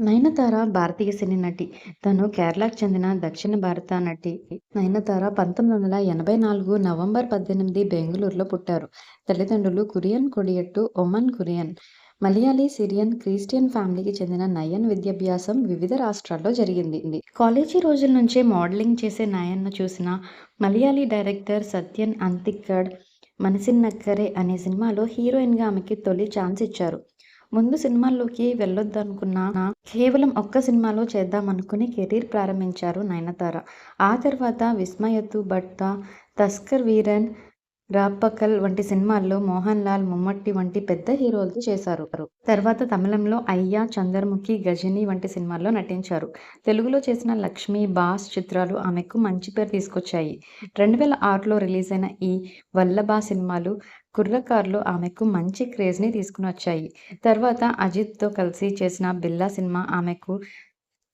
నయనతార భారతీయ సినీ నటి. తను కేరళకు చెందిన దక్షిణ భారత నటి. నయనతార పంతొమ్మిది వందల ఎనభై నాలుగు నవంబర్ పద్దెనిమిది బెంగళూరులో పుట్టారు. తల్లిదండ్రులు కురియన్ కొడియట్టు, ఒమన్ కురియన్. మలయాళీ, సిరియన్, క్రిస్టియన్ ఫ్యామిలీకి చెందిన నయన్ విద్యాభ్యాసం వివిధ రాష్ట్రాల్లో జరిగింది. కాలేజీ రోజుల నుంచే మోడలింగ్ చేసే నయన్ను చూసిన మలయాళీ డైరెక్టర్ సత్యన్ అంతిక్కడ్ 'మనసిన్నక్కరే' అనే సినిమాలో హీరోయిన్గా ఆమెకి తొలి ఛాన్స్ ఇచ్చారు. ముందు సినిమాల్లోకి వెళ్ళొద్దనుకున్నా కేవలం ఒక్క సినిమాలో చేద్దామనుకుని కెరీర్ ప్రారంభించారు నయనతార. ఆ తర్వాత 'విస్మయతు భట్ట', 'తస్కర్ వీరన్', 'రాప్పకల్' వంటి సినిమాల్లో మోహన్ లాల్, ముమ్మట్టి వంటి పెద్ద హీరోలతో చేశారు. తర్వాత తమిళంలో 'అయ్య', 'చంద్రముఖి', 'గజిని' వంటి సినిమాల్లో నటించారు. తెలుగులో చేసిన 'లక్ష్మి', 'బాస్' చిత్రాలు ఆమెకు మంచి పేరు తీసుకొచ్చాయి. రెండు వేల ఆరులో అయిన ఈ 'వల్లభ' సినిమాలు, 'కుర్రకారు'లు ఆమెకు మంచి క్రేజ్ని తీసుకుని వచ్చాయి తర్వాత అజిత్తో కలిసి చేసిన 'బిల్లా' సినిమా ఆమెకు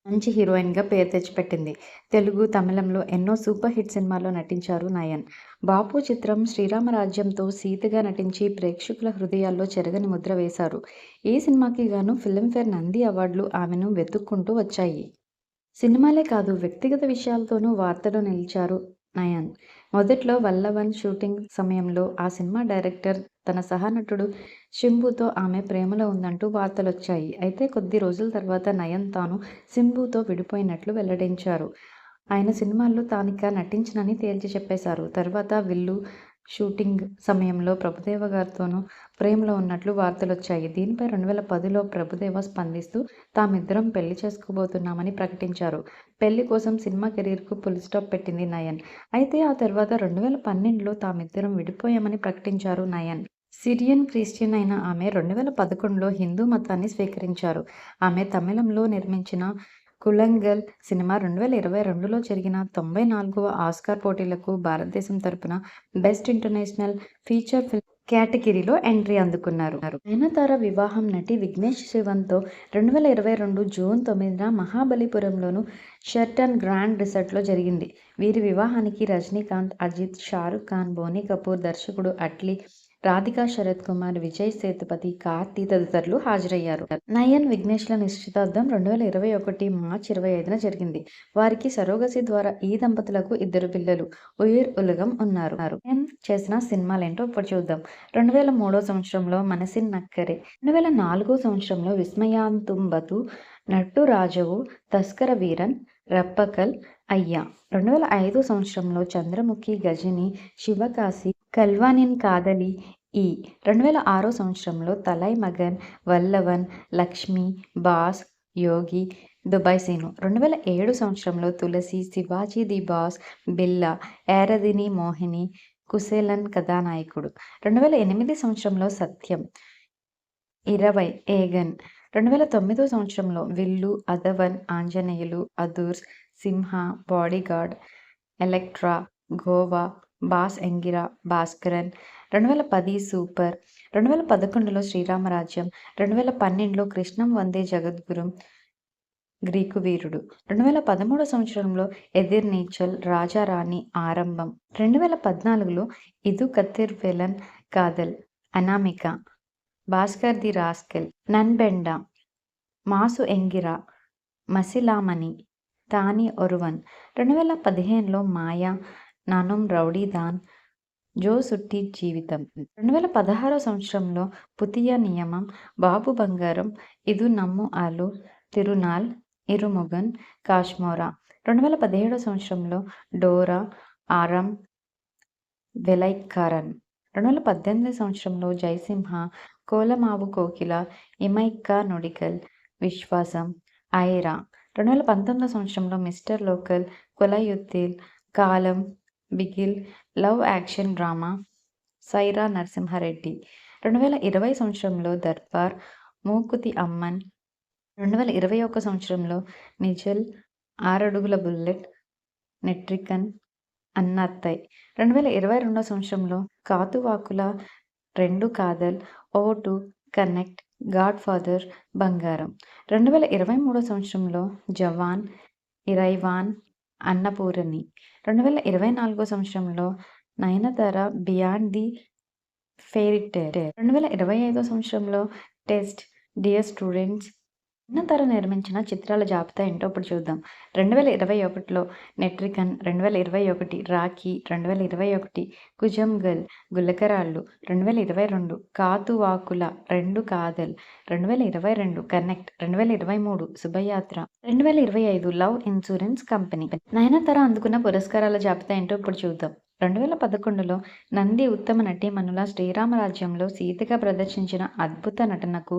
మంచి హీరోయిన్గా పేరు తెచ్చిపెట్టింది. తెలుగు, తమిళంలో ఎన్నో సూపర్ హిట్ సినిమాల్లో నటించారు నయన్. 'బాపు' చిత్రం, 'శ్రీరామరాజ్యం'తో సీతగా నటించి ప్రేక్షకుల హృదయాల్లో చెరగని ముద్ర వేశారు. ఈ సినిమాకి గాను ఫిల్మ్ఫేర్ నంది అవార్డులు ఆమెను వెతుక్కుంటూ వచ్చాయి. సినిమాలే కాదు వ్యక్తిగత విషయాలతోనూ వార్తల్లో నిలిచారు నయన్. మొదట్లో వల్లవన్ షూటింగ్ సమయంలో ఆ సినిమా డైరెక్టర్ తన సహనటుడు శింబుతో ఆమె ప్రేమలో ఉందంటూ వార్తలు వచ్చాయి అయితే కొద్ది రోజుల తర్వాత నయన్ తాను శింబుతో విడిపోయినట్లు వెల్లడించారు. ఆయన సినిమాల్లో తానిక నటించనని తేల్చి చెప్పేశారు. తర్వాత 'విల్లు' షూటింగ్ సమయంలో ప్రభుదేవ గారితోనూ ప్రేమలో ఉన్నట్లు వార్తలొచ్చాయి. దీనిపై రెండు వేల పదిలో ప్రభుదేవ స్పందిస్తూ తామిద్దరం పెళ్ళి చేసుకోబోతున్నామని ప్రకటించారు. పెళ్ళి కోసం సినిమా కెరీర్కు ఫుల్స్టాప్ పెట్టింది నయన్. అయితే ఆ తర్వాత రెండు వేల పన్నెండులో తామిద్దరం విడిపోయామని ప్రకటించారు నయన్. సిరియన్ క్రిస్టియన్ అయిన ఆమె రెండు వేల పదకొండులో హిందూ మతాన్ని స్వీకరించారు. ఆమె తమిళంలో నిర్మించిన 'కులంగల్' సినిమా రెండు వేల ఇరవై రెండులో జరిగిన తొంభై నాలుగవ ఆస్కార్ పోటీలకు భారతదేశం తరపున బెస్ట్ ఇంటర్నేషనల్ ఫీచర్ ఫిల్మ్ కేటగిరీలో ఎంట్రీ అందుకున్నారు. నయనతార వివాహం నటి విఘ్నేష్ శివన్తో రెండు వేల ఇరవై రెండు జూన్ తొమ్మిదిన మహాబలిపురంలోను షర్టన్ గ్రాండ్ రిసార్ట్లో జరిగింది. వీరి వివాహానికి రజనీకాంత్, అజిత్, షారుఖ్ ఖాన్, బోనీ కపూర్, దర్శకుడు అట్లీ, రాధికా శరత్ కుమార్, విజయ్ సేతుపతి, కార్తీ తదితరులు హాజరయ్యారు. నయన్, విఘ్నేష్ల నిశ్చితార్థం రెండు వేల ఇరవై ఒకటి మార్చి ఇరవై ఐదున జరిగింది. వారికి సరోగసి ద్వారా ఈ దంపతులకు ఇద్దరు పిల్లలు ఉయిర్ ఉలగం ఉన్నారు. చేసిన సినిమాలేంటో ఇప్పుడు చూద్దాం. రెండు వేల మూడో సంవత్సరంలో మనసిన్ నక్కరే రెండు వేల నాలుగో సంవత్సరంలో విస్మయాంతుంబతు నట్టు రాజవు 'తస్కర వీరన్', 'రప్పకల్', 'అయ్య', రెండు వేల ఐదో సంవత్సరంలో 'చంద్రముఖి', 'గజిని', 'శివకాశి', 'కల్వానిన్ కాదలి', 'ఈ', రెండు వేల ఆరో సంవత్సరంలో 'తలైమగన్', 'వల్లవన్', 'లక్ష్మి', 'బాస్', 'యోగి', 'దుబాయ్ సేను. రెండు వేల ఏడు సంవత్సరంలో 'తులసి', 'శివాజీ ది బాస్', 'బిల్లా', 'ఏరదిని మోహిని', 'కుసేలన్' కథానాయకుడు, రెండు వేల ఎనిమిది సంవత్సరంలో 'సత్యం', 'ఇరవై', 'ఏగన్', రెండు వేల తొమ్మిదో సంవత్సరంలో 'Villu', 'Aadhavan', 'Anjaneyulu', 'Adhurs', 'Simha', 'bodyguard', 'Electra', 'Goa', 'boss Engira', 'Bhaskaran', రెండు వేల పది 'సూపర్', రెండు వేల పదకొండులో 'శ్రీరామరాజ్యం', రెండు వేల పన్నెండులో 'కృష్ణం వందే జగద్గురుం', 'గ్రీకు వీరుడు', రెండు వేల పదమూడు సంవత్సరంలో 'ఎదిర్ నీచల్', రాజారాణి 'ఆరంభం', రెండు వేల పద్నాలుగులో 'ఇదు Kathirvelan Kadhal', 'Anamika', 'Bhaskar the rascal', 'Nanbenda', 'Massu Engira', 'Masilamani', 'Thani Oruvan', రెండు వేల పదిహేనులో 'మాయ', 'నానుం రౌడీదాన్', 'జో సుట్టి జీవితం', రెండు వేల పదహారో సంవత్సరంలో పుతియా నియమం', 'బాబు బంగారం', 'ఇదు నమ్ము ఆలు', 'తిరునాల్', 'ఇరుముగన్', 'కాశ్మోరా', రెండు వేల పదిహేడో సంవత్సరంలో 'డోరా', 'ఆరం', వెలైకారన్ రెండు వేల పద్దెనిమిది సంవత్సరంలో 'జయసింహ', 'కోలమావు కోకిల', ఇమైక్క నుడికల్ 'విశ్వాసం', 'ఐరా', రెండు వేల పంతొమ్మిదో సంవత్సరంలో 'మిస్టర్ లోకల్', 'కొలయుత్తేల్', 'కాలం', 'Bigil', love action drama 'Sye Raa Narasimha Reddy', రెండు వేల ఇరవై సంవత్సరంలో 'దర్బార్', 'మూకుతి అమ్మన్', రెండు వేల ఇరవై ఒక్క సంవత్సరంలో 'నిజల్', 'ఆరడుగుల బుల్లెట్', 'నెట్రికన్', 'అన్నత్తై', రెండు వేల ఇరవై రెండో సంవత్సరంలో 'Kaathuvaakula', 'Rendu Kaadhal', O two Connect Connect', 'Godfather', 'Bangaram', రెండు వేల ఇరవై మూడో సంవత్సరంలో 'జవాన్', 'ఇరైవాన్', 'అన్నపూరణి', రెండు వేల ఇరవై నాలుగో సంవత్సరంలో నయనతార 'బియాండ్ ది ఫెయిరీటేల్', రెండు వేల ఇరవై ఐదో సంవత్సరంలో 'టెస్ట్', 'డియర్ స్టూడెంట్స్', నయనతార నిర్మించిన చిత్రాల జాబితా ఏంటో ఇప్పుడు చూద్దాం. రెండు వేల ఇరవై ఒకటిలో నెట్రికన్ రెండు వేల ఇరవై ఒకటి రాఖీ రెండు వేల ఇరవై ఒకటి కుజం గల్ గుల్లకరాళ్ళు రెండు వేల ఇరవై రెండు కాతువాకుల రెండు కాదల్ రెండు వేల ఇరవై రెండు కనెక్ట్ రెండు వేల ఇరవై మూడు శుభయాత్ర రెండు వేల ఇరవై ఐదు లవ్ ఇన్సూరెన్స్ కంపెనీ. నయనతర అందుకున్న పురస్కారాల జాబితా ఏంటో ఇప్పుడు చూద్దాం. రెండు వేల పదకొండులో నంది ఉత్తమ నటీమణుల శ్రీరామరాజ్యంలో సీతగా ప్రదర్శించిన అద్భుత నటనకు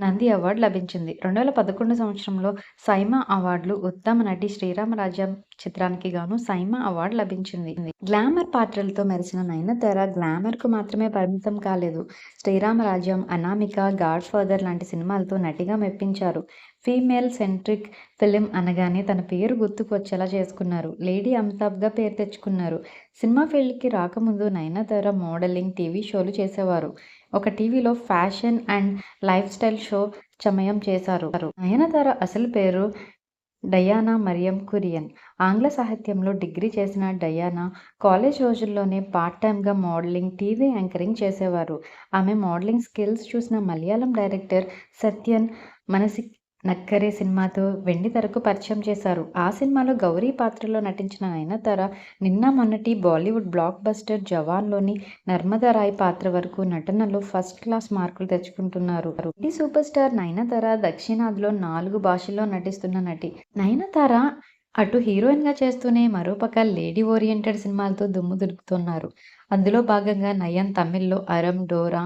నంది అవార్డు లభించింది. రెండు వేల పదకొండు సంవత్సరంలో సైమా అవార్డులు ఉత్తమ నటి శ్రీరామరాజ్యం చిత్రానికి గాను సైమా అవార్డు లభించింది. గ్లామర్ పాత్రలతో మెరిసిన నయనతార గ్లామర్కు మాత్రమే పరిమితం కాలేదు. శ్రీరామరాజ్యం అనామిక గాడ్ ఫాదర్ లాంటి సినిమాలతో నటిగా మెప్పించారు. ఫీమేల్ సెంట్రిక్ ఫిలిం అనగానే తన పేరు గుర్తుకు వచ్చేలా చేసుకున్నారు. లేడీ అమితాబ్గా పేరు తెచ్చుకున్నారు. సినిమా ఫీల్డ్కి రాకముందు నయనతార మోడలింగ్ టీవీ షోలు చేసేవారు. ఒక టీవీలో fashion and lifestyle show చమయం చేశారు. నయనతార అసలు పేరు డయానా మరియం కురియన్. ఆంగ్ల సాహిత్యంలో డిగ్రీ చేసిన డయానా కాలేజ్ రోజుల్లోనే పార్ట్ టైమ్గా మోడలింగ్ టీవీ యాంకరింగ్ చేసేవారు. ఆమె మోడలింగ్ స్కిల్స్ చూసిన మలయాళం డైరెక్టర్ సత్యన్ మనసి నక్కరే సినిమాతో వెండి తెరకు పరిచయం చేశారు. ఆ సినిమాలో గౌరీ పాత్రలో నటించిన నయనతార నిన్న మొన్నటి బాలీవుడ్ బ్లాక్ బస్టర్ జవాన్లోని నర్మదారాయ్ పాత్ర వరకు నటనలో ఫస్ట్ క్లాస్ మార్కులు తెచ్చుకుంటున్నారు. ఈ సూపర్ స్టార్ నయనతార దక్షిణాదిలో నాలుగు భాషల్లో నటిస్తున్న నటి నయనతార అటు హీరోయిన్గా చేస్తూనే మరోపక్క లేడీ ఓరియంటెడ్ సినిమాలతో దుమ్ము దులుపుతున్నారు. అందులో భాగంగా నయన్ తమిళ్ళో అరం డోరా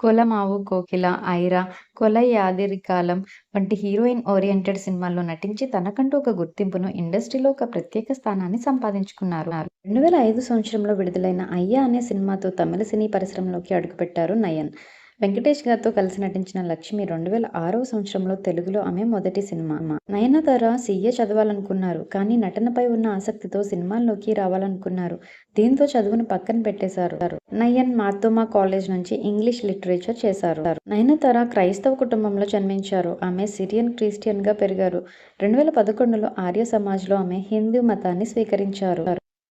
కొలమావు కోకిల ఐరా కొలయాదిరికాలం వంటి హీరోయిన్ ఓరియంటెడ్ సినిమాల్లో నటించి తనకంటూ ఒక గుర్తింపును ఇండస్ట్రీలో ఒక ప్రత్యేక స్థానాన్ని సంపాదించుకున్నారు. రెండు వేల ఐదు సంవత్సరంలో విడుదలైన అయ్యా అనే సినిమాతో తమిళ సినీ పరిశ్రమలోకి అడుగుపెట్టారు నయన్. వెంకటేష్ గారితో కలిసి నటించిన లక్ష్మి రెండు వేల ఆరో సంవత్సరంలో తెలుగులో ఆమె మొదటి సినిమా నయనతార సీఏ చదవాలనుకున్నారు కానీ నటనపై ఉన్న ఆసక్తితో సినిమాల్లోకి రావాలనుకున్నారు. దీంతో చదువును పక్కన పెట్టేశారు. నయన్ మాతోమా కాలేజ్ నుంచి ఇంగ్లీష్ లిటరేచర్ చేశారు. నయనతార క్రైస్తవ కుటుంబంలో జన్మించారు. ఆమె సిరియన్ క్రిస్టియన్గా పెరిగారు. రెండు వేల పదకొండులో ఆర్య సమాజ్లో ఆమె హిందూ మతాన్ని స్వీకరించారు.